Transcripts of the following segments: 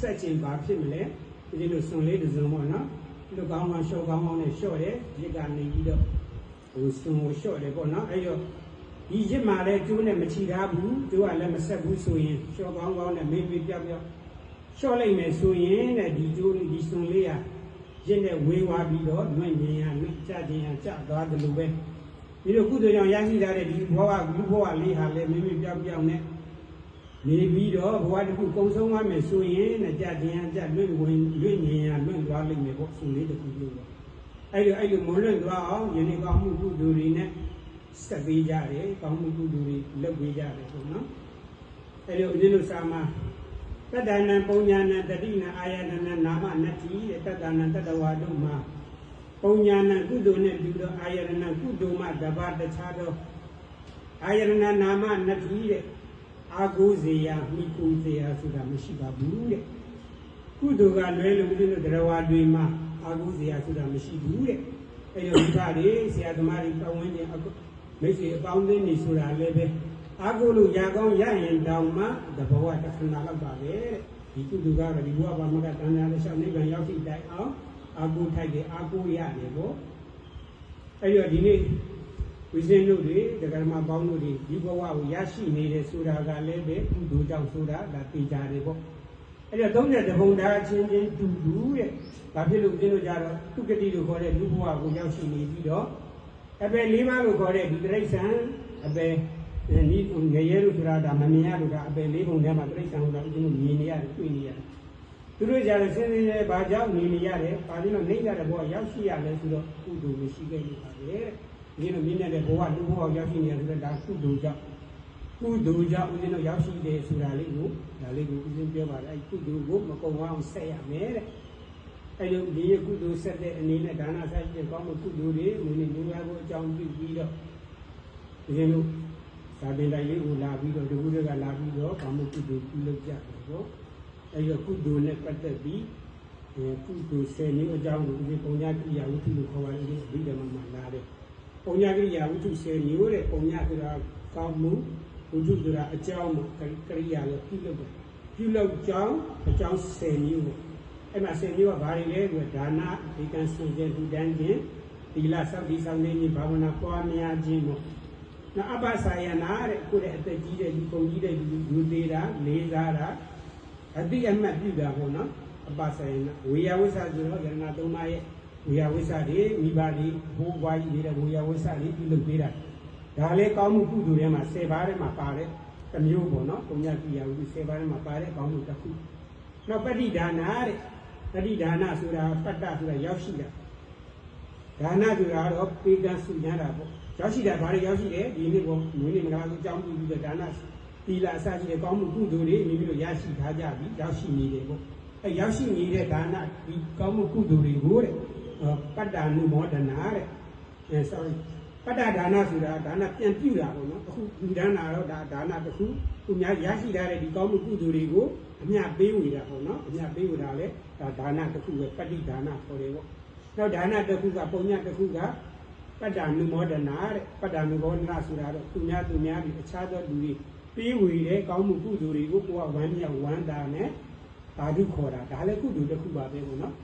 ဆက်ချင်းဘာဖြစ်မလဲဒီလိုစွန်လေးတစ်စုံပေါ့နော်ဒီလိုကောင်းကောင်းရှော့ကောင်းကောင်းနဲ့ရှော့တယ်ရစ်ကနေပြီးတော့ဟိုစွန်ကိုရှော့တယ်ပေါ့နော်အဲ့တော့ဒီရစ်မှာလည်းကျိုးနဲ့မချီထားဘူးကျိုးကလည်းမဆက်ဘူးဆိုရင်ရှော့ကောင်းကောင်းနဲ့မေးမေးပြောက်ပြောက်ရှော့လိုက်မယ်ဆိုရင်တဲ့ဒီကျိုးလေးဒီစွန်လေးဟာရစ်နဲ့ဝေးသွားပြီးတော့လွင့်မြင်ရလွင့်ကြခြင်းရကြသွားတယ်လို့ပဲဒီလိုကုသိုလ်ကြောင့်ရရှိထားတဲ့ဒီဘဝလူဘဝလေးဟာလည်းမေးမေးပြောက်ပြောက်နဲ့ နေပြီးတော့ဘဝတစ်ခုကုံဆုံးသွားမယ်ဆိုရင်နဲ့ကြတင်ကြလွင့်ဝင်လွင့်မြင်ရလွင့်သွားလိမ့်မယ်ပေါ့ဆိုလေးတစ်ခုလို့ပေါ့အဲ့လိုအဲ့လိုမလွင့်သွားအောင်ယနေ့ကောင်းမှုကုသိုလ်တွေနဲ့စက်ပေးကြတယ်ကောင်းမှုကုသိုလ်တွေလုပ်ပေးကြတယ်ပေါ့နော်အဲ့လိုဦးဇင်းတို့စာမှာတတ္တနံပုံညာနံတတိနံအာယတနံနာမနတ္တိတဲ့တတ္တနံတတ္တဝါတို့မှာပုံညာနံကုသိုလ်နဲ့ပြုသောအာယတနံကုသိုလ်မှတပါတခြားသောအာယတနံနာမနတ္တိတဲ့ အာကိုးစေရမိကိုးစေရဆိုတာမရှိပါဘူးတဲ့ကုသိုလ်ကလွဲလို့ဦးဇင်းတို့တရားဝါတွေမှာအာကိုးစေရဆိုတာမရှိဘူးတဲ့အဲဒါဒီပါလေဆရာသမားတွေပတ်ဝန်းကျင်အကုမိတ်ဆွေအပေါင်းအသင်းတွေဆိုတာလည်းပဲအာကိုးလို့ရကောင်းရရင်တောင်မှတဘဝတစ်ခဏလောက်ပါပဲတဲ့ဒီကုသိုလ်ကတော့ဒီဘဝဘာမှကတန်ရာတဲ့ရှောင်းနိဗ္ဗာန်ရောက်ရှိတိုင်အောင်အာကိုးထိုက်တယ်အာကိုးရတယ်ပေါ့အဲဒါဒီနေ့ ဝိဇင်းတို့တွေဒဂရမပေါင်းတို့တွေဒီဘဝကိုရရှိနေတယ်ဆိုတာကလည်းပဲကုသိုလ်ကြောင့်ဆိုတာဒါသိကြတယ်ပေါ့အဲ့တော့သုံးတဲ့တပုံသားချင်းချင်းတူတူတဲ့ဘာဖြစ်လို့ဦးဇင်းတို့ကြတော့သူကတိလို့ခေါ်တဲ့လူဘဝကိုရောက်ရှိနေပြီးတော့အပေလေးပါးလို့ခေါ်တဲ့ဒီတိရစ္ဆာန်အပေနီးငရဲလို့ဆိုတာဒါမမြင်ရလို့ကအပေလေးပုံထဲမှာတိရစ္ဆာန်ဆိုတာဦးဇင်းတို့မြင်နေရတယ်တွေ့နေရတယ်သူတို့ကြတယ်ဆင်းရဲဘာကြောင့်နေနေရတယ်ဘာလို့လဲနေရတဲ့ဘဝရောက်ရှိရလဲဆိုတော့ကုသိုလ်မရှိခဲ့လို့ပါပဲတဲ့ ဒီလိုမြင်တဲ့ဘဝလူဘဝရောက်ရှိနေတယ်ဆိုတော့ဒါကုသိုလ်ကြောင့်ကုသိုလ်ကြောင့်ဦးဇင်းတို့ရောက်ရှိတယ်ဆိုတာလေးကိုဒါလေးကိုဦးဇင်းပြောပါတယ်အဲကုသိုလ်ကိုမကုံအောင်ဆက်ရမယ်တဲ့အဲလိုဒီကုသိုလ်ဆက်တဲ့အနေနဲ့ဒါနဆက်တဲ့ကောင်းမှုကုသိုလ်တွေမင်းမျိုးများကိုအကြောင်းပြုပြီးတော့ဦးဇင်းတို့သာပင်တိုင်းလေးကိုလာပြီးတော့ဒီကုတွေကလာပြီးတော့ကောင်းမှုကုသိုလ်ပြုလုပ်ကြတယ်ပေါ့အဲလိုကုသိုလ်နဲ့ပတ်သက်ပြီးအဲကုသိုလ်ဆယ်မျိုးအကြောင်းကိုဦးဇင်းပုံညာကိရိယာဝိသုလို့ခေါ်ပါတယ်ဒီဗိဓမ္မာမှာလာတယ် ပုံညာကိရိယာဝိတုဆယ်မျိုးတဲ့ပုံညာဆိုတာကောင်းမှုဝိတုဆိုတာအကြောင်းမှာကရိယာကိုပြုလုပ်တယ်ပြုလုပ်ကြောင်းအကြောင်းဆယ်မျိုးပေါ့အဲ့မှာဆယ်မျိုးကဘာတွေလဲဆိုဒါနဒီကံစွန့်ခြင်းဒီတန်းခြင်းသီလစောင့်တည်ဆောင်နေခြင်းဘာဝနာပွားများခြင်းပေါ့နောက်အပ္ပစာယနာတဲ့ကိုယ့်ရဲ့အသက်ကြီးတဲ့ဒီပုံကြီးတဲ့ဒီလူသေးတာလေးစားတာအတိအမှတ်ပြုတာပေါ့နော်အပ္ပစာယနာဝေယဝိသဆိုတော့ယရဏသုံးပါးရဲ့ ဝေယဝိဆတွေမိဘတွေဘိုးဘွားကြီးတွေဝေယဝိဆတွေပြုလုပ်ပေးတာဒါလည်းကောင်းမှုကုသိုလ်ထဲမှာ10ပါးထဲမှာပါတဲ့တစ်မျိုးပေါ့နော်ပုံညာကိယာဝိ10ပါးထဲမှာပါတဲ့ကောင်းမှုတစ်ခုနောက်ပဋိဒါနာတဲ့ပဋိဒါနာဆိုတာပတ္တဆိုတာရောက်ရှိတာဒါနဆိုတာတော့ပေကံစုညာတာပေါ့ရောက်ရှိတာဘာတွေရောက်ရှိတယ်ဒီနေ့ပေါ့မွေးနေ့မင်္ဂလာကိုကြောင်းပြီးပြီးတော့ဒါနသီလအစရှိတဲ့ကောင်းမှုကုသိုလ်တွေမိမိတို့ရရှိထားကြပြီရောက်ရှိနေတယ်ပေါ့အဲရောက်ရှိနေတဲ့ဒါနဒီကောင်းမှုကုသိုလ်တွေကိုတဲ့ ပတ္တာနုမောဒနာတဲ့အဲ sorry ပတ္တဒါနဆိုတာဒါနပြန်ပြူတာပေါ့နော်အခုဒီဒါနတော့ဒါဒါနတစ်ခုသူများရရှိထားတဲ့ဒီကောင်းမှုကုသိုလ်တွေကိုအမြတ်ပေးဝေတာပေါ့နော်အမြတ်ပေးဝေတာလေဒါဒါနတစ်ခုပဲပဋိဒါနခေါ်တယ်ပေါ့နောက်ဒါနတစ်ခုကပုံညတစ်ခုကပတ္တာနုမောဒနာတဲ့ပတ္တာနုမောဒနာဆိုတာတော့သူများသူများဒီအခြားသောလူတွေပေးဝေတဲ့ကောင်းမှုကုသိုလ်တွေကိုကိုယ်ကဝမ်းမြောက်ဝမ်းသာနဲ့သာဓုခေါ်တာဒါလည်းကုသိုလ်တစ်ခုပါပဲပေါ့နော်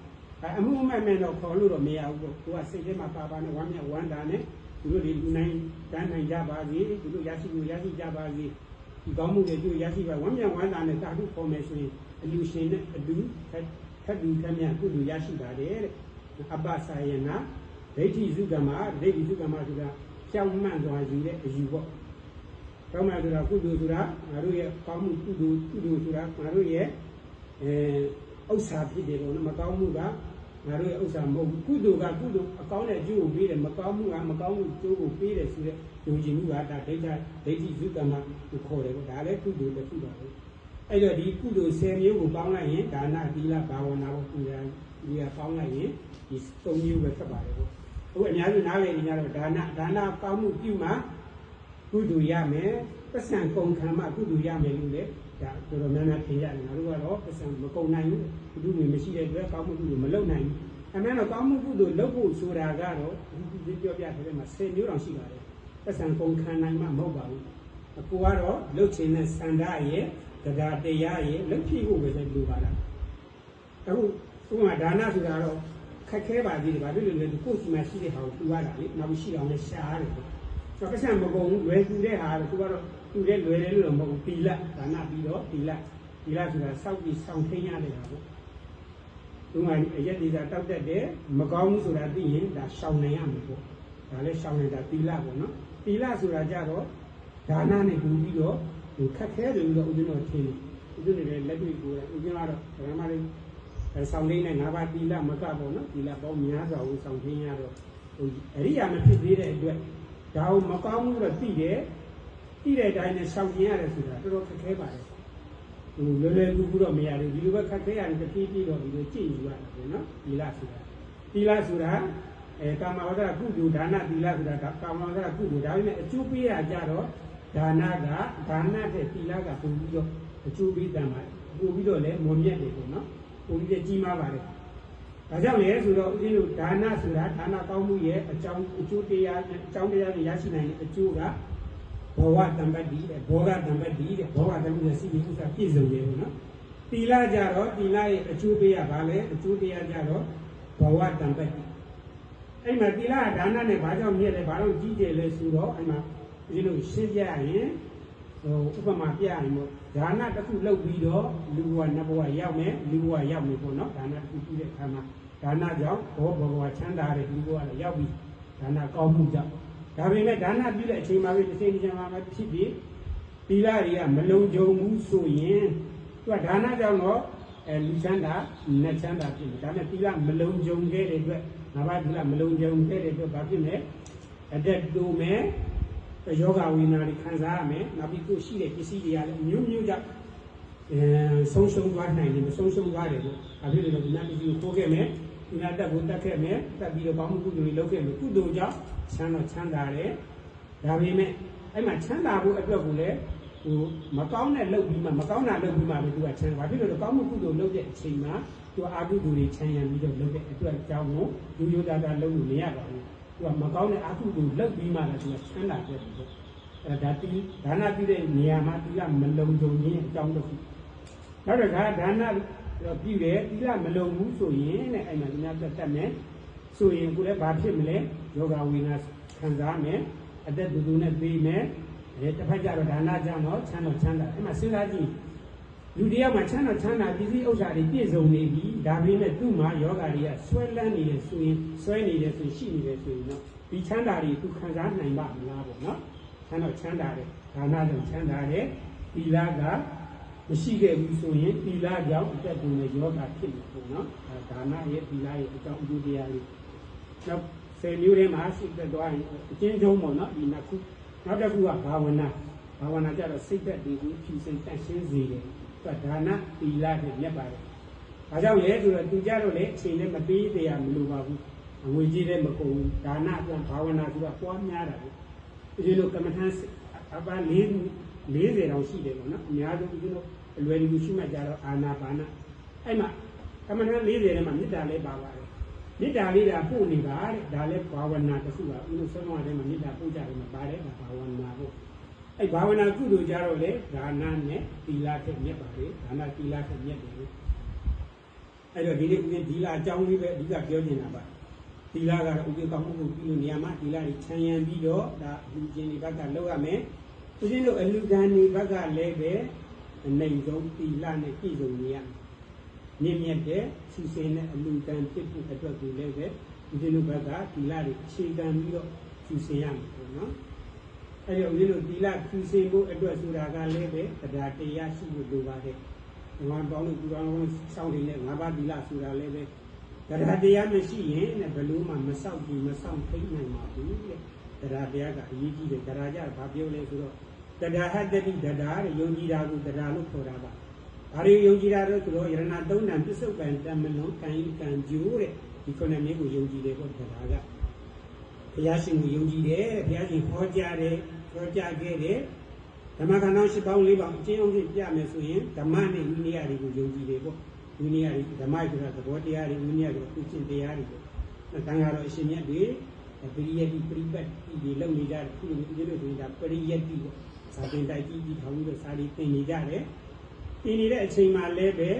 အဲအမှုမဲ့မဲ့တော့ခေါ်လို့တော့မရဘူးပေါ့ကိုကစိတ်ထဲမှာပါပါနဲ့ဝမ်းမြောက်ဝမ်းသာနဲ့သူတို့ဒီလူနိုင်တန်းနိုင်ကြပါစေသူတို့ရရှိမှုရရှိကြပါစေဒီကောင်းမှုတွေသူရရှိပါဝမ်းမြောက်ဝမ်းသာနဲ့သာဓုခေါ်မယ်ဆိုရင်အလူရှင်နဲ့အလူထက်တူထက်မြတ်ကုလူရရှိပါတယ်တဲ့အပ္ပစာယနာဒိဋ္ဌိစုကမဒိဋ္ဌိစုကမဆိုတာကြောက်မှန်သွားယူတဲ့အယူပေါ့ကောင်းမှဆိုတာကုသိုလ်ဆိုတာငါတို့ရဲ့ကောင်းမှုကုသိုလ်ကုသိုလ်ဆိုတာငါတို့ရဲ့အဲဥစ္စာဖြစ်တယ်ပေါ့နော်မကောင်းမှုက ငါတို့ရဲ့ဥစ္စာမဟုတ်ဘူးကုသိုလ်ကကုသိုလ်အကောင်းတဲ့အကျိုးကိုပေးတယ်မကောင်းမှုကမကောင်းမှုအကျိုးကိုပေးတယ်ဆိုတဲ့ယုံကြည်မှုကဒါဒိဋ္ဌဒိဋ္ဌိသုကမကိုခေါ်တယ်ပေါ့ဒါလည်းကုသိုလ်တစ်ခုပါပဲအဲ့တော့ဒီကုသိုလ်10မျိုးကိုပေါင်းလိုက်ရင်ဒါနသီလဘာဝနာကိုပူရဒီကပေါင်းလိုက်ရင်ဒီ3မျိုးပဲဖြစ်ပါတယ်ပေါ့အခုအများကြီးနားလည်နေကြတော့ဒါနဒါနကောင်းမှုပြုမှကုသိုလ်ရမယ် ပတ်စံကုန်ခံမှကုသိုလ်ရမယ်လို့လေဒါတော်တော်များများထင်ရတယ်ငါတို့ကတော့ပတ်စံမကုန်နိုင်ဘူးကုသိုလ်တွေမရှိတဲ့အတွက်ကောင်းမှုကုသိုလ်မလုပ်နိုင်ဘူးအမှန်တော့ကောင်းမှုကုသိုလ်လုပ်ဖို့ဆိုတာကတော့ဒီပြောပြတဲ့မှာ10မျိုးတောင်ရှိပါတယ်ပတ်စံကုန်ခံနိုင်မှမဟုတ်ပါဘူးအကူကတော့လှုပ်ခြင်းနဲ့စန္ဒရဲ့တရားတရားရဲ့လှုပ်ဖြစ်ဖို့ပဲလိုပါလားအခုဥပမာဒါနဆိုတာတော့ခက်ခဲပါသေးတယ်ဗာဖြစ်လို့လဲကိုယ်စီမှာရှိတဲ့ဟာကိုတူရတာလေနောက်ပြီးရှိအောင်လည်းရှားရတယ်ပေါ့ဆို တော့ပတ်စံမကုန်ဘူးလွယ်ကူတဲ့ဟာတော့သူကတော့တူတဲ့လွယ်တယ်လို့တော့မဟုတ်ဘူးတီလဒါနပြီးတော့တီလတီလဆိုတာစောက်ပြီးစောင့်ထိန်ရတဲ့ဟာပေါ့သူကအရက်ဒီတာတောက်တက်တယ်မကောင်းဘူးဆိုတာသိရင်ဒါရှောင်နိုင်ရမယ်ပေါ့ဒါလည်းရှောင်နေတာတီလပေါ့နော်တီလဆိုတာကြတော့ဒါနနဲ့တူပြီးတော့ဟိုခက်ခဲတယ်လို့တော့ဦးဇင်းတော်ထင်တယ်ဦးဇင်းတွေလည်းလက်တွေ့ကိုယ်ဦးဇင်းကတော့ဓမ္မလေးအဲဆောင်လေးနဲ့ငါးပါးတီလမကပေါ့နော်တီလပေါင်းများစွာကိုဆောင်ထင်းရတော့ဟိုအရိယာမဖြစ်သေးတဲ့အတွက် ဒါကိုမကောင်းဘူးတော့သိတယ်သိတဲ့အတိုင်းနဲ့ဆောင်ကျင်ရတယ်ဆိုတာတော်တော်ခက်ခဲပါတယ်ဟိုလွယ်လွယ်ကူကူတော့မရတယ်ဒီလိုပဲခက်ခဲရတယ်တတိပြည့်တော့ဒီလိုကြည့်ယူရတယ်ပေါ့နော်တီလဆိုတာတီလဆိုတာအဲကာမဝဒကုသိုလ်ဒါနတီလဆိုတာကာမဝဒကုသိုလ်ဒါပေမဲ့အကျိုးပေးရကြတော့ဒါနကဒါနတဲ့တီလကပုံပြီးတော့အကျိုးပေးတန်ပါတယ်ပို့ပြီးတော့လည်းမွန်မြတ်တယ်ပေါ့နော်ပို့ပြီးတော့ကြီးမားပါတယ် ဒါကြောင့်လေဆိုတော့ဦးဇင်းတို့ဒါနဆိုတာဒါနကောင်းမှုရဲ့အကြောင်းအကျိုးတရားအကြောင်းတရားတွေရရှိနိုင်တဲ့အကျိုးကဘောဝတံပတ္တိတဲ့ဘောဂတံပတ္တိတဲ့ဘောဂတံပတ္တိစီရင်ဥစ္စာပြည့်စုံတယ်ပေါ့နော်တီလာကြတော့တီလာရဲ့အကျိုးပေးရပါလေအကျိုးတရားကြတော့ဘောဝတံပတ္တိအဲ့မှာတီလာကဒါနနဲ့ဘာကြောင့်မြည့်လဲဘာလို့ကြီးတယ်လဲဆိုတော့အဲ့မှာဦးဇင်းတို့ရှင်းပြရင်ဟိုဥပမာပြရင်ပေါ့ဒါနတစ်ခုလုပ်ပြီးတော့လူဘဝနတ်ဘဝရောက်မယ်လူဘဝရောက်မယ်ပေါ့နော်ဒါနတစ်ခုပြုတဲ့အခါမှာ ဒါနကြောင့်ဘောဘဝချမ်းသာတဲ့လူဘဝလည်းရောက်ပြီးဒါနကောင်းမှုကြောင့်ဒါပေမဲ့ဒါနပြုတဲ့အချိန်မှာပဲတစ်ချိန်တစ်ချိန်မှာပဲဖြစ်ပြီးသီလတွေကမလုံခြုံဘူးဆိုရင်သူကဒါနကြောင့်တော့အဲလူချမ်းသာနတ်ချမ်းသာဖြစ်တယ်ဒါပေမဲ့သီလမလုံခြုံခဲ့တဲ့အတွက်ငါးပါးသီလမလုံခြုံခဲ့တဲ့အတွက်ဘာဖြစ်လဲအတက်တူမယ်ယောဂဝိနာတွေခံစားရမယ်နောက်ပြီးကိုရှိတဲ့ပစ္စည်းတွေကလည်းမျိုးမျိုးကြောင့်အဲဆုံးရှုံးသွားနိုင်တယ်မဆုံးရှုံးသွားတယ်လို့ဘာဖြစ်လဲဒီနာပစ္စည်းကိုပို့ခဲ့မယ် ဒီနာတက်ကိုတက်ခဲ့မယ်တက်ပြီးတော့ကောင်းမှုကုသိုလ်တွေလုပ်ခဲ့မယ်ကုသိုလ်ကြောင့်ချမ်းတော့ချမ်းသာတယ်ဒါပေမဲ့အဲ့မှာချမ်းသာဖို့အတွက်ကိုလည်းဟိုမကောင်းတဲ့လုပ်ပြီးမှမကောင်းတာလုပ်ပြီးမှပဲသူကချမ်းသာဘာဖြစ်လို့လဲကောင်းမှုကုသိုလ်လုပ်တဲ့အချိန်မှာသူအာဟုသူတွေချမ်းရံပြီးတော့လုပ်တဲ့အတွက်ကြောင့်မို့လူရိုးသားသားလုပ်လို့မရပါဘူးသူကမကောင်းတဲ့အာဟုသူလုပ်ပြီးမှလည်းသူကချမ်းသာတယ်ပေါ့အဲဒါတိဒါနပြုတဲ့နေရာမှာတိကမလုံခြုံခြင်းအကြောင်းတစ်ခုနောက်တစ်ခါဒါန ပြုတယ်တိကမလုံဘူးဆိုရင်တဲ့အဲ့မှာဒီများတက်တက်မယ်ဆိုရင်ကိုလည်းဘာဖြစ်မလဲယောဂဝိနာခံစားမယ်အသက်တူတူနဲ့ပြီးမယ်အဲတစ်ဖက်ကျတော့ဒါနကြောင့်တော့ချမ်းတော့ချမ်းသာအဲ့မှာစဉ်းစားကြည့်လူတယောက်မှာချမ်းသာချမ်းသာပစ္စည်းဥစ္စာတွေပြည့်စုံနေပြီဒါပေမဲ့သူ့မှာယောဂတွေကဆွဲလန်းနေတယ်ဆိုရင်ဆွဲနေတယ်ဆိုရှိနေတယ်ဆိုရင်တော့ဒီချမ်းသာတွေသူခံစားနိုင်ပါမလားပေါ့နော်ချမ်းတော့ချမ်းသာတယ်ဒါနကြောင့်ချမ်းသာတယ်သီလက မရှိခဲ့ဘူးဆိုရင်သီလကြောင့်အသက်တူနဲ့ယောဂဖြစ်နေပေါ့နော်ဒါနရဲ့သီလရဲ့အကြောင်းအကျိုးတရားလေးနောက်ဆယ်မျိုးထဲမှာရှိသက်သွားရင်အကျဉ်းချုံးပေါ့နော်ဒီနှစ်ခုနောက်တစ်ခုကဘာဝနာဘာဝနာကြတော့စိတ်သက်တွေကိုဖြူစင်တန့်ရှင်းစေတယ်ဒါဒါနသီလနဲ့မြတ်ပါတယ်။ဒါကြောင့်လေဆိုတော့သူကြတော့လေအချိန်နဲ့မပေးတရားမလိုပါဘူး။အငွေကြီးလည်းမကုန်ဘူး။ဒါနကဘာဝနာဆိုတာပွားများတာပဲ။ဒီလိုကမ္မထန်အပါ၄ 40တောင်ရှိတယ်ပေါ့နော်။အများဆုံးဒီလိုအလွယ်တကူရှိမှကြတော့အာနာပါန။အဲ့မှာကမ္မထန်40ထဲမှာမေတ္တာလည်းပါပါတယ်။မေတ္တာလေးဒါပို့နေတာတဲ့ဒါလည်းဘာဝနာတစ်ခုပါဦးလို့ဆုံးမတဲ့မှာမေတ္တာပို့ကြတယ်မှာပါတယ်ဘာဝနာပေါ့အဲ့ဘာဝနာကုသိုလ်ကြတော့လေဒါနနဲ့သီလထက်မြတ်ပါလေဒါနသီလထက်မြတ်တယ်အဲ့တော့ဒီနေ့ဦးဇင်းဒီလအကြောင်းလေးပဲအဓိကပြောနေတာပါသီလကတော့ဦးဇင်းကောင်းမှုကိုပြုလို့နေရာမှာသီလတွေခြံရံပြီးတော့ဒါလူချင်းတွေဘက်ကလောက်ရမယ် ဦးဇင်းတို့အလူကံတွေဘက်ကလည်းပဲအနေဆုံးသီလနဲ့ပြည့်စုံနေရမြင့်မြတ်တဲ့ဆူစင်တဲ့အလူကံဖြစ်ဖို့အတွက်ကိုလည်းပဲဦးဇင်းတို့ဘက်ကသီလတွေအခြေခံပြီးတော့ဆူစင်ရမယ်ပေါ့နော်အဲ့ဒီဦးဇင်းတို့သီလဖြူစင်ဖို့အတွက်ဆိုတာကလည်းပဲတရားတရားရှိဖို့လိုပါတယ်။ဒီမှာပေါင်းလို့ဒီကောင်လုံးစောင့်နေတဲ့ငါးပါးသီလဆိုတာလည်းပဲတရားတရားမရှိရင်လည်းဘယ်လို့မှမစောင့်ကြည့်မစောင့်ထိန်နိုင်ပါဘူးတဲ့။တရားတရားကအရေးကြီးတယ်တရားကြဘာပြောလဲဆိုတော့ တရားဟတ္တိတရားတဲ့ယုံကြည်တာကိုတရားလို့ခေါ်တာပါ။ဘာတွေယုံကြည်တာလဲဆိုတော့ယရဏသုံးဏပစ္စုပန်တမလုံးကံဤကံကြိုးတဲ့ဒီခုနှစ်မျိုးကိုယုံကြည်တယ်ပေါ့တရားကဘုရားရှင်ကိုယုံကြည်တယ်ဘုရားရှင်ဟောကြားတယ်ပြောကြားခဲ့တယ်ဓမ္မခန္ဓာ၈ပေါင်း၄ပေါင်းအကျဉ်းအောင်ပြမယ်ဆိုရင်ဓမ္မနဲ့ဝိနည်းတွေကိုယုံကြည်တယ်ပေါ့ဝိနည်းတွေဓမ္မဆိုတာသဘောတရားတွေဝိနည်းတွေဥကျင့်တရားတွေပေါ့တန်ခါတော့အရှင်မြတ်တွေပရိယတိပရိပတ်ဒီလုံနေကြတယ်ခုလိုမျိုးလို့ဆိုတာပရိယတိပေါ့ ဇာတင်တိုက်ကြီးကြီးထောင်ပြီးတော့စာရီသင်နေကြတယ်သင်နေတဲ့အချိန်မှာလည်းပဲ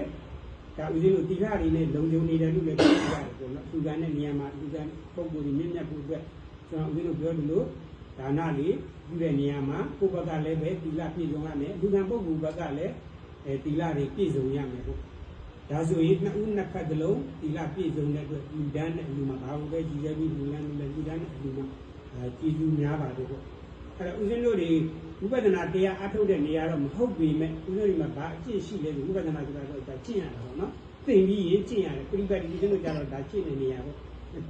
ဒါဦးဇင်းတို့တိရတွေနဲ့လုံခြုံနေတယ်လို့လည်းပြောကြတယ်ပေါ့နော်လူကံတဲ့နေရာမှာလူကံပုံကိုယ်ကြီးမြင့်မြတ်ဖို့အတွက်ကျွန်တော်ဦးဇင်းတို့ပြောတယ်လို့ဒါနလေးပြုတဲ့နေရာမှာကိုယ့်ဘက်ကလည်းပဲတိလပြည့်စုံရမယ်လူကံပုဂ္ဂိုလ်ဘက်ကလည်းအဲတိလတွေပြည့်စုံရမယ်ပေါ့ဒါဆိုရင်နှစ်ဦးနှစ်ဖက်သလုံးတိလပြည့်စုံတဲ့အတွက်လူဒန်းနဲ့လူမှာဘာလို့ပဲကြည်ရပြီးလူလန်းနဲ့လူဒန်းနဲ့လူမှာအဲကြည်သူများပါတယ်ပေါ့ အဲ့တော့ဦးဇင်းတို့တွေဝိပဿနာတရားအထုတ်တဲ့နေရာတော့မဟုတ်ပေမဲ့ဦးဇင်းတို့မှာဘာအကျင့်ရှိလဲဆိုဝိပဿနာဆိုတာတော့ဒါကျင့်ရတာပေါ့နော်သင်ပြီးရင်ကျင့်ရတယ်ပြိပတ်ဒီဦးဇင်းတို့ကြတော့ဒါကျင့်တဲ့နေရာပေါ့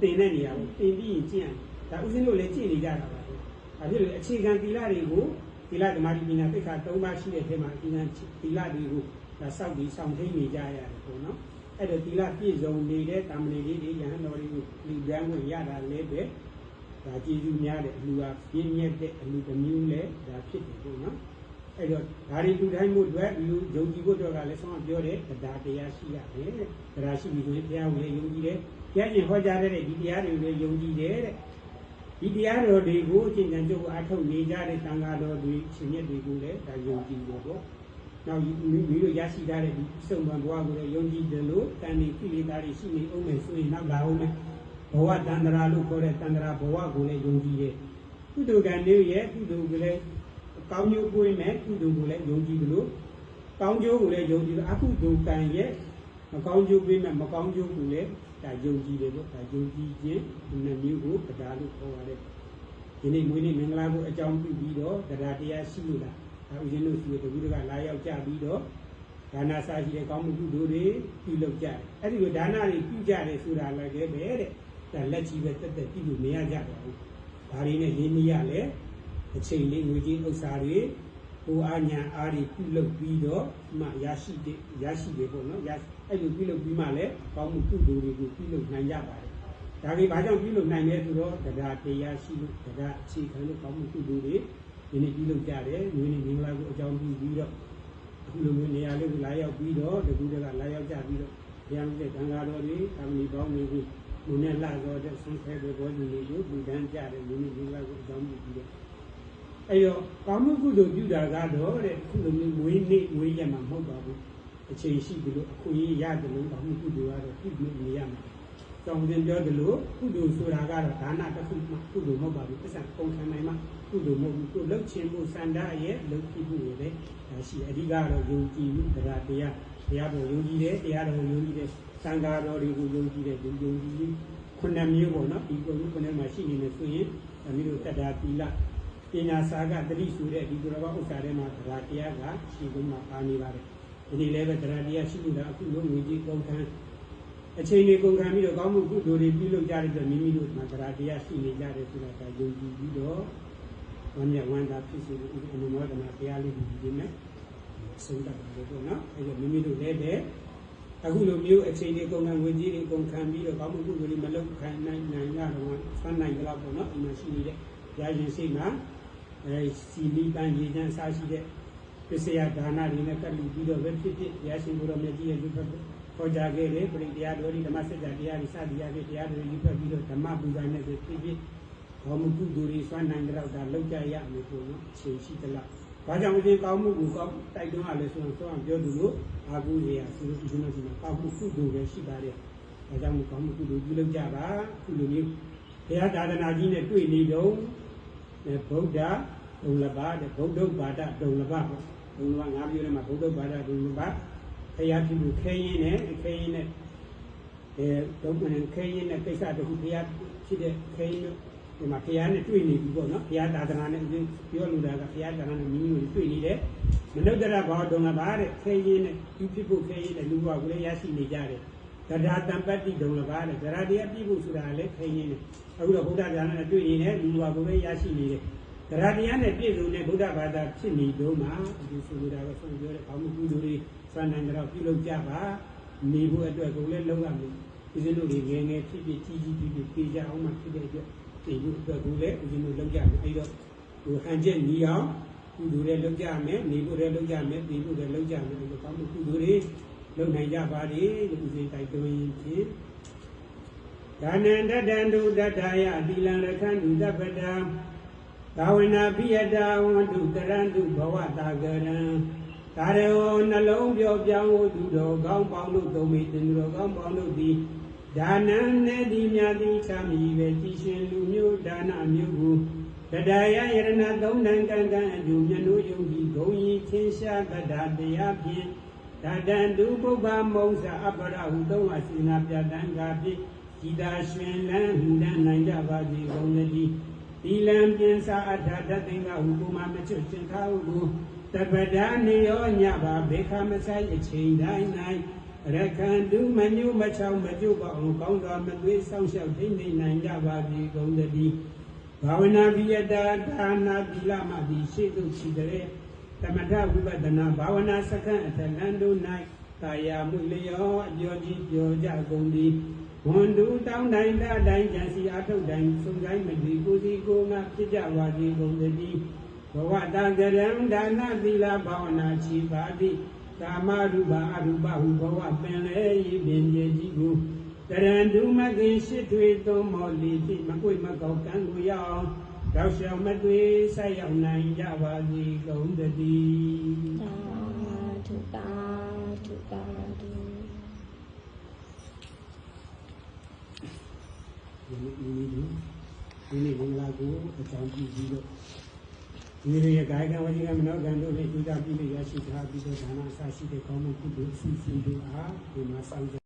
သင်တဲ့နေရာပေါ့သင်ပြီးရင်ကျင့်ရတယ်ဒါဦးဇင်းတို့လည်းကျင့်နေကြတာပါပဲဒါဖြစ်လို့အခြေခံသီလတွေကိုသီလဓမ္မတိပညာသိက္ခာ၃ပါးရှိတဲ့အထက်မှာအခြေခံသီလတွေကိုဒါစောက်ပြီးစောင့်ထိန်နေကြရတယ်ပေါ့နော်အဲ့တော့သီလပြည့်စုံနေတဲ့တာမဏေလေးတွေယဟန်တော်တွေကိုလူပန်းဝင်ရတာလည်းပဲ ဒါကျေးဇူးများတဲ့အလူဟာပြင်းမြတ်တဲ့အလူတစ်မျိုးလည်းဒါဖြစ်တယ်ပေါ့နော်အဲ့တော့ဒါတွေလူတိုင်းမှုအတွက်လူယုံကြည်ဖို့အတွက်ကလည်းဆောင်းပြောတဲ့တရားတရားရှိရတယ်တဲ့တရားရှိပြီးဆိုရင်တရားဝင်လည်းယုံကြည်တယ်ဘုရားရှင်ဟောကြားတဲ့ဒီတရားတွေလည်းယုံကြည်တယ်တဲ့ဒီတရားတော်တွေကိုအကျင့်ကြံကြုတ်အားထုတ်နေကြတဲ့သံဃာတော်တွေရှင်မြတ်တွေကိုလည်းဒါယုံကြည်လို့ပေါ့နောက်မိတို့ရရှိထားတဲ့ဒီစုံပန်ဘဝကိုလည်းယုံကြည်တယ်လို့တန်နေကိလေသာတွေရှိနေအောင်မယ်ဆိုရင်နောက်လာအောင်မယ် ဘဝတန္တရာလို့ခေါ်တဲ့တန္တရာဘဝကိုလည်းယုံကြည်တယ်ကုသိုလ်ကံတွေရဲ့ကုသိုလ်ကိုလည်းကောင်းကျိုးပွင့်မဲ့ကုသိုလ်ကိုလည်းယုံကြည်တယ်လို့ကောင်းကျိုးကိုလည်းယုံကြည်တယ်အကုသိုလ်ကံရဲ့မကောင်းကျိုးပွင့်မဲ့မကောင်းကျိုးကိုလည်းဒါယုံကြည်တယ်ပေါ့ဒါယုံကြည်ခြင်းဒီနှမျိုးကိုတရားလို့ခေါ်ရတယ်ဒီနေ့မွေးနေ့မင်္ဂလာကိုအကြောင်းပြုပြီးတော့တရားတရားရှိလို့လားဒါဦးဇင်းတို့ရှိတဲ့တပည့်တွေကလာရောက်ကြပြီးတော့ဒါနာစာရှိတဲ့ကောင်းမှုကုသိုလ်တွေပြုလုပ်ကြတယ်အဲ့ဒီလိုဒါနာတွေပြုကြတယ်ဆိုတာလည်းပဲတဲ့ဒါ လက်ချီပဲတက်တက်ပြုလို့မရကြပါဘူးဒါတွေနဲ့ရင်းနှီးရလဲအချိန်လေးငွေကြီးဥစ္စာတွေဟိုအာညာအားတွေပြုလုပ်ပြီးတော့မှရရှိတဲ့ရရှိတယ်ပေါ့နော်ရအဲ့လိုပြုလုပ်ပြီးမှလည်းကောင်းမှုကုသိုလ်တွေကိုပြုလုပ်နိုင်ကြပါတယ်ဒါတွေဘာကြောင့်ပြုလုပ်နိုင်လဲဆိုတော့တရားတရားရှိလို့တရားအခြေခံလို့ကောင်းမှုကုသိုလ်တွေဒီနေ့ပြုလုပ်ကြတယ်။ဒီနေ့မင်္ဂလာကိုအကြောင်းပြုပြီးတော့အခုလိုမျိုးနေရာလေးကိုလာရောက်ပြီးတော့တကူတကလာရောက်ကြပြီးတော့ဘုရားမြတ်သံဃာတော်တွေသာမဏေပေါင်းတွေကို မုန်နဲ့လာတော့တဲ့ဆွမ်းဖဲတွေဘောကြီးတွေကိုလူတန်းကြတယ်ဒီနေ့မင်္ဂလာကိုအကြောင်းပြုပြီးတော့အဲ့တော့ကောင်းမှုကုသိုလ်ပြုတာကတော့တဲ့အခုလိုမျိုးမွေးနေ့မွေးရမှာမဟုတ်ပါဘူး။အချိန်ရှိပြီးလို့အခုရေးရတယ်လို့ကောင်းမှုကုသိုလ်ကတော့ပြုပြီးနေရမှာ။တောင်းတင်ပြောတယ်လို့ကုသိုလ်ဆိုတာကတော့ဒါနတစ်ခုမှကုသိုလ်မဟုတ်ပါဘူး။အစပုံခံနိုင်မှာကုသိုလ်မဟုတ်ဘူးကိုလှုပ်ခြင်းမှုစန္ဒရဲ့လှုပ်ဖြစ်မှုတွေလည်းဒါရှိအဓိကတော့ယုံကြည်မှုတရားတရားတရားပေါ်ယုံကြည်တယ်တရားတော်ယုံကြည်တယ် သံဃာတော်တွေကိုယုံကြည်တယ်ဒီယုံကြည်ခုနှစ်မျိုးပေါ့နော်ဒီကိုယ်ခုနှစ်မှာရှိနေတယ်ဆိုရင်အမိတို့တတ္တာသီလပညာစာကတတိဆိုတဲ့ဒီကုရဘဥစ္စာထဲမှာတရားတရားကရှိကုန်မှာပါနေပါတယ်ဒီနေ့လည်းပဲတရားတရားရှိလို့အခုလုံးငွေကြီးကုန်ခံအချိန်လေးကုန်ခံပြီးတော့ကောင်းမှုကုသိုလ်တွေပြုလုပ်ကြတဲ့အတွက်မိမိတို့မှာတရားတရားရှိနေကြတယ်ဆိုတာကယုံကြည်ပြီးတော့ဝမ်းမြောက်ဝမ်းသာဖြစ်စေလို့အနုမောဒနာတရားလေးကိုဒီနေ့ဆုံးတာပါလို့ပေါ့နော်အဲဒါမိမိတို့လည်းပဲ အခုလိုမျိုးအချိန်လေးကုန်ခံဝင်ကြီးတွေကုန်ခံပြီးတော့ကောင်းမှုကုသိုလ်တွေမလုပ်ခံနိုင်နိုင်ရတော့ဆွမ်းနိုင်ကြတော့ပေါ့နော်ဒီမှာရှိနေတဲ့ရာရှင်စိတ်မှာအဲစီလီပန်းရေချမ်းစားရှိတဲ့ပစ္စယဒါနတွေနဲ့ကပ်လူပြီးတော့ပဲဖြစ်ဖြစ်ရာရှင်ဘုရားမြတ်ကြီးရဲ့ဒီဘက်ခေါ်ကြခဲ့တယ်ပြိတရားတော်ဒီဓမ္မစကြာတရားတွေစသည်ရခဲ့တရားတွေယူဖက်ပြီးတော့ဓမ္မပူဇာနဲ့ဖြစ်ဖြစ်ဘောမှုကုသိုလ်တွေစွမ်းနိုင်တော့ဒါလောက်ကြရမယ်ပေါ့နော်အချိန်ရှိသလား ဘာကြောင့်ဒီကောင်းမှုကိုကောင်းတိုက်တွန်းရလဲဆိုတော့ဆိုအောင်ပြောသူလို့အာဟုရေရဆိုလို့ဒီလိုဒီမှာကောင်းမှုကုသိုလ်ပဲရှိပါတယ်ဒါကြောင့်ကောင်းမှုကုသိုလ်ပြုလုပ်ကြပါခုလိုမျိုးဘုရားသာသနာကြီးနဲ့တွေ့နေတော့ဗုဒ္ဓဒုံလဘတဲ့ဗုဒ္ဓဘာဒဒုံလဘပေါ့ဒုံလဘငါးမျိုးထဲမှာဗုဒ္ဓဘာဒဒုံလဘဘုရားပြုလို့ခဲရင်းနဲ့ခဲရင်းနဲ့အဲဒုံမန်ခဲရင်းနဲ့ကိစ္စတခုဘုရားဖြစ်တဲ့ခဲရင်းတို့ ဒီမှာဘုရားနဲ့တွေ့နေပြီပေါ့နော်ဘုရားသာသနာနဲ့ပြောလို့တာကဘုရားသာသနာနဲ့မိမိတို့တွေ့နေတယ်မနုဿရဘောဒုံလဘတဲ့ခဲရင်းနဲ့ဒီဖြစ်ဖို့ခဲရင်းနဲ့လူဘဝကိုလည်းရရှိနေကြတယ်တရားတံပတ္တိဒုံလဘတဲ့တရားတရားပြည့်ဖို့ဆိုတာလည်းခဲရင်းနဲ့အခုတော့ဘုရားသာသနာနဲ့တွေ့နေတယ်လူဘဝကိုလည်းရရှိနေတယ်တရားတရားနဲ့ပြည့်စုံတဲ့ဗုဒ္ဓဘာသာဖြစ်နေတော့မှဒီဆိုလိုတာကဆုံးပြောတဲ့ဘာမှကုသိုလ်တွေဆွမ်းနိုင်တော့ပြုလုပ်ကြပါနေဖို့အတွက်ကိုလည်းလုံးဝမလို့ဦးဇင်းတို့တွေငယ်ငယ်ဖြစ်ဖြစ်ကြီးကြီးဖြစ်ဖြစ်ပြေကြအောင်မှဖြစ်တဲ့အတွက် ဒီလိုအတွက်ကိုလည်းဦးဇင်းတို့လုပ်ကြမယ်အဲ့တော့ဟိုဟန်ချက်ညီအောင်ကုသိုလ်တွေလုပ်ကြမယ်နေဖို့တွေလုပ်ကြမယ်ပြီးဖို့တွေလုပ်ကြမယ်ဒီလိုကောင်းမှုကုသိုလ်တွေလုပ်နိုင်ကြပါလေလို့ဦးဇင်းတိုက်တွန်းရင်ဖြင့်ဒါနန္တတန္တုတတ္ထာယအတိလံရခန္တုတပ္ပတံဘာဝနာပိယတာဝန္တုတရန္တုဘဝတာကရံဒါရောနှလုံးပြောပြောင်းဖို့သူတော်ကောင်းပေါင်းတို့သုံးမိတင်သူတော်ကောင်းပေါင်းတို့သည် ဒါနံနဲ့ဒီမြတ်သည်ချမ်းမီပဲကြည်ရှင်လူမျိုးဒါနမျိုးကိုတရားယယရဏသုံးနံကံကံအကျိုးမြတ်တို့ယုံကြည်ဂုံဤချင်းရှာတတတရားဖြင့်ဒါတံဒုပုဗ္ဗမုံစာအပ္ပရဟုသုံးဝစေနာပြတံကဖြင့်ဤသာရှင်လန်းဟူတန်းနိုင်ကြပါစေကုန်သတည်းဒီလံပြင်စာအထာတသင်္ကဟုကိုမမချွတ်ချင်းခါဟုကိုတပဒာနေရောညပါဘေခမဆိုင်အချိန်တိုင်း၌ ရခန္တုမညုမချောင်းမကျုပ်ပါအောင်ကောင်းစွာမသွေးဆောင်ရှောက်ထိမ့်နေနိုင်ကြပါစေကုန်သတည်းဘာဝနာပိယတာဒါနာသီလမသည်ရှေ့သို့ရှိတဲ့တမထဝိပဒနာဘာဝနာစက္ကန့်အထလန်တို့၌ကာယမှုလျောအပြောကြီးပြောကြကုန်သည်ဝန်တူတောင်းတိုင်းတတိုင်းကြံစီအထုတ်တိုင်းစုံတိုင်းမဒီကိုစီကိုငါဖြစ်ကြပါစေကုန်သတည်းဘဝတာကရံဒါနသီလဘာဝနာချီပါတိ ကာမရူပအရူပဟုဘဝပင်လေဤပင်ကြီးကြီးကိုကရံဒုမကင်ရှိထွေသုံးမောလီတိမကွေမကောက်ကံကိုရအောင်တောက်လျှောက်မတွေ့ဆက်ရောက်နိုင်ကြပါစေကုန်သတည်းသာဓုသာဓုသာဓုဒီနေ့ဒီနေ့ဒီနေ့ဘင်္ဂလာကိုအကြောင်းပြုပြီးတော့ ဒီနေ့ရဲ့ကာယကံဝစီကံမနောကံတို့နဲ့ဥဒ္ဒပြုလို့ရရှိထားပြီးတော့ဒါနအစရှိတဲ့ကောင်းမှုကုသိုလ်အစီအစဉ်တွေအားဒီမှာဆောင်